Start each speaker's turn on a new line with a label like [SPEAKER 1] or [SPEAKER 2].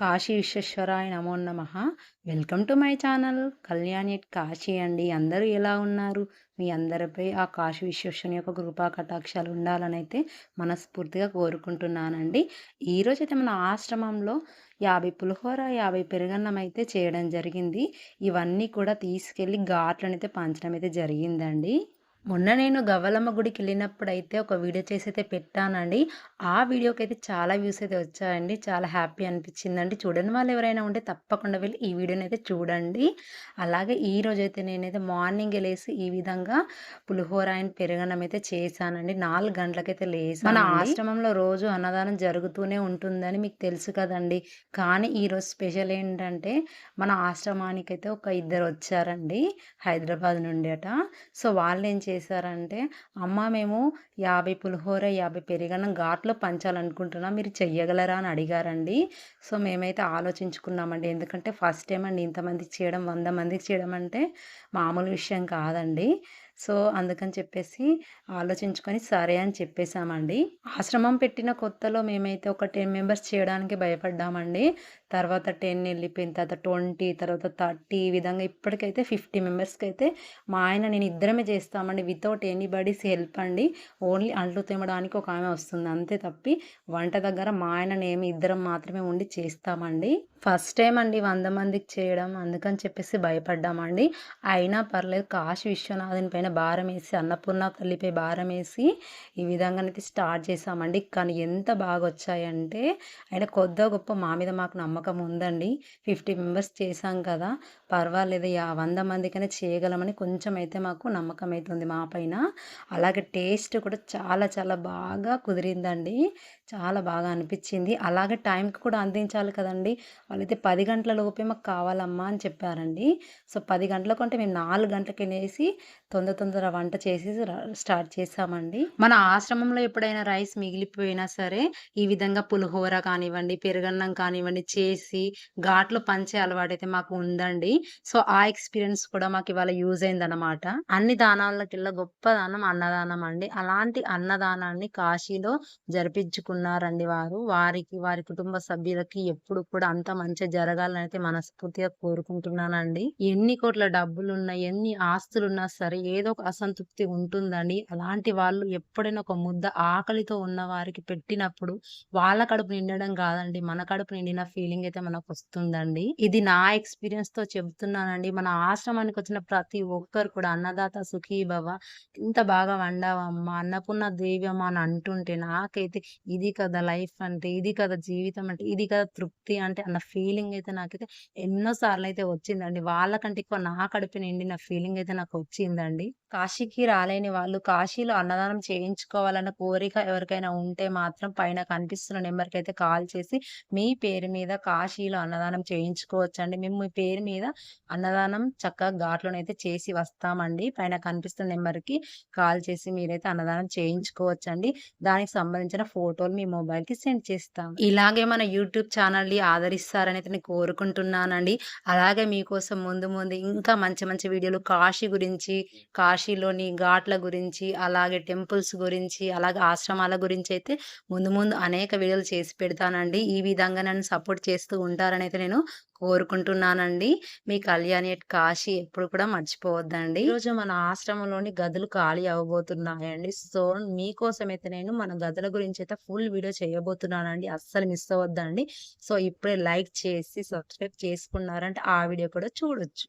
[SPEAKER 1] కాశీ విశ్వేశ్వరాయ నమో నమ. Welcome to my channel. Kalyani Kashi అండి. అందరూ ఎలా ఉన్నారు? మీ అందరిపై ఆ కాశీ విశ్వేశ్వరుని యొక్క కృపా కటాక్షాలు ఉండాలని అయితే మనస్ఫూర్తిగా కోరుకుంటున్నానండి. ఈరోజు అయితే మన ఆశ్రమంలో యాభై పులిహోర యాభై పెరుగన్నం అయితే చేయడం జరిగింది. ఇవన్నీ కూడా తీసుకెళ్ళి ఘాట్లను అయితే పంచడం అయితే జరిగిందండి. మొన్న నేను గవ్వలమ్మ గుడికి వెళ్ళినప్పుడు అయితే ఒక వీడియో చేసి అయితే పెట్టానండి. ఆ వీడియోకి అయితే చాలా వ్యూస్ అయితే వచ్చాయండి. చాలా హ్యాపీ అనిపించిందండి చూడని వాళ్ళు ఎవరైనా ఉంటే తప్పకుండా వెళ్ళి ఈ వీడియోని అయితే చూడండి. అలాగే ఈ రోజు అయితే నేనైతే మార్నింగ్ లేసి ఈ విధంగా పులిహోర అండ్ పెరగనం అయితే చేశానండి. నాలుగు గంటలకైతే లేసి మన ఆశ్రమంలో రోజు అన్నదానం జరుగుతూనే ఉంటుందని మీకు తెలుసు కదండి. కానీ ఈరోజు స్పెషల్ ఏంటంటే మన ఆశ్రమానికి అయితే ఒక ఇద్దరు వచ్చారండి హైదరాబాద్ నుండి అట. సో వాళ్ళు ఏం చేశారంటే అమ్మ మేము యాభై పులిహోర యాభై పెరిగన్నం ఘాట్లో పంచాలనుకుంటున్నాం మీరు చెయ్యగలరా అని అడిగారండి. సో మేమైతే ఆలోచించుకున్నామండి ఎందుకంటే ఫస్ట్ టైం అండి ఇంతమందికి చేయడం వంద మందికి చేయడం అంటే మామూలు విషయం కాదండి. సో అందుకని చెప్పేసి ఆలోచించుకొని సరే అని చెప్పేసామండి. ఆశ్రమం పెట్టిన కొత్తలో మేమైతే ఒక టెన్ మెంబర్స్ చేయడానికి భయపడ్డామండి. తర్వాత టెన్ వెళ్ళిపోయిన తర్వాత ట్వంటీ తర్వాత థర్టీ ఈ విధంగా ఇప్పటికైతే ఫిఫ్టీ మెంబర్స్కి అయితే మా ఆయన నేను ఇద్దరమే చేస్తామండి. వితౌట్ ఎనీబడీస్ హెల్ప్ అండి. ఓన్లీ అంట్లు తెమ్మడానికి ఒక ఆమె వస్తుంది. అంతే తప్పి వంట దగ్గర మా ఆయన నేను ఇద్దరం మాత్రమే ఉండి చేస్తామండి. ఫస్ట్ టైం అండి వంద మందికి చేయడం. అందుకని చెప్పేసి భయపడ్డామండి. అయినా పర్లేదు కాశీ విశ్వనాథన్ పైన భారం వేసి అన్నపూర్ణ తల్లిపై భారం వేసి ఈ విధంగానైతే స్టార్ట్ చేసామండి కానీ ఎంత బాగా వచ్చాయంటే ఆయన కొద్దిగా గొప్ప మా మీద మాకు నమ్మకం నమ్మకం ఉందండి. ఫిఫ్టీ మెంబర్స్ చేసాం కదా! పర్వాలేదు యా వంద మందికైనా చేయగలమని కొంచెం అయితే మాకు నమ్మకం అవుతుంది మా పైన. అలాగే టేస్ట్ కూడా చాలా చాలా బాగా కుదిరిందండి. చాలా బాగా అనిపించింది. అలాగే టైంకి కూడా అందించాలి కదండి. వాళ్ళైతే పది గంటల లోపే మాకు కావాలమ్మా అని చెప్పారండి. సో పది గంటలకు అంటే మేము నాలుగు గంటలకి వేసి తొందర తొందర వంట చేసి స్టార్ట్ చేసామండి. మన ఆశ్రమంలో ఎప్పుడైనా రైస్ మిగిలిపోయినా సరే ఈ విధంగా పులిహోర కానివ్వండి పెరుగన్నం కానివ్వండి చేసి ఘాట్లో పంచే అలవాటు అయితే మాకు ఉందండి. సో ఆ ఎక్స్పీరియన్స్ కూడా మాకు ఇవాళ యూజ్ అయిందనమాట అన్ని దానాలకిల్లా గొప్ప దానం అన్నదానం అండి. అలాంటి అన్నదానాన్ని కాశీలో జరిపించుకున్నారండి వారు. వారికి వారి కుటుంబ సభ్యులకి ఎప్పుడు కూడా అంత మంచి జరగాలని అయితే మనస్ఫూర్తిగా కోరుకుంటున్నానండి. ఎన్ని కోట్ల డబ్బులున్నా ఎన్ని ఆస్తులున్నా సరే ఏదో ఒక అసంతృప్తి ఉంటుందండి. అలాంటి వాళ్ళు ఎప్పుడైనా ఒక ముద్ద ఆకలితో ఉన్న వారికి పెట్టినప్పుడు వాళ్ళ కడుపు నిండడం కాదండి. మన కడుపు నిండిన ఫీలింగ్ అయితే మనకు వస్తుందండి ఇది నా ఎక్స్పీరియన్స్తో చెబుతున్నానండి. మన ఆశ్రమానికి వచ్చిన ప్రతి ఒక్కరు కూడా అన్నదాత సుఖీ భవ ఇంత బాగా వండావమ్మా అన్నపూర్ణ దేవ్యమ్మ అని అంటుంటే నాకైతే ఇది కదా లైఫ్ అంటే ఇది కదా జీవితం అంటే ఇది కదా తృప్తి అంటే అన్న ఫీలింగ్ అయితే నాకైతే ఎన్నో సార్లు అయితే వచ్చిందండి. వాళ్ళకంటే ఎక్కువ నా కడుపు నిండిన ఫీలింగ్ అయితే నాకు వచ్చిందండి. కాశీకి రాలేని వాళ్ళు కాశీలో అన్నదానం చేయించుకోవాలన్న కోరిక ఎవరికైనా ఉంటే మాత్రం పైన కనిపిస్తున్న నెంబర్కి అయితే కాల్ చేసి మీ పేరు మీద కాశీలో అన్నదానం చేయించుకోవచ్చు అండి మేము మీ పేరు మీద అన్నదానం చక్కగా ఘాట్లోనైతే చేసి వస్తామండి. పైన కనిపిస్తున్న నెంబర్కి కాల్ చేసి మీరైతే అన్నదానం చేయించుకోవచ్చు అండి దానికి సంబంధించిన ఫోటోలు మీ మొబైల్కి సెండ్ చేస్తాం. ఇలాగే మన యూట్యూబ్ ఛానల్ని ఆదరిస్తారని అయితే నేను కోరుకుంటున్నానండి. అలాగే మీకోసం ముందు ముందు ఇంకా మంచి మంచి వీడియోలు కాశీ గురించి కాశీలోని ఘాట్ల గురించి అలాగే టెంపుల్స్ గురించి అలాగే ఆశ్రమాల గురించి అయితే ముందు ముందు అనేక వీడియోలు చేసి పెడతానండి. ఈ విధంగా నన్ను సపోర్ట్ చేస్తూ ఉంటారని అయితే నేను కోరుకుంటున్నానండి. మీ కళ్యాణి కాశీ ఎప్పుడు కూడా మర్చిపోవద్దండి. ఈరోజు మన ఆశ్రమంలోని గదులు ఖాళీ అవ్వబోతున్నాయండి. సో మీకోసం అయితే నేను మన గదుల గురించి అయితే ఫుల్ వీడియో చేయబోతున్నానండి. అస్సలు మిస్ అవ్వద్దండి. సో ఇప్పుడే లైక్ చేసి సబ్స్క్రైబ్ చేసుకున్నారంటే ఆ వీడియో కూడా చూడొచ్చు.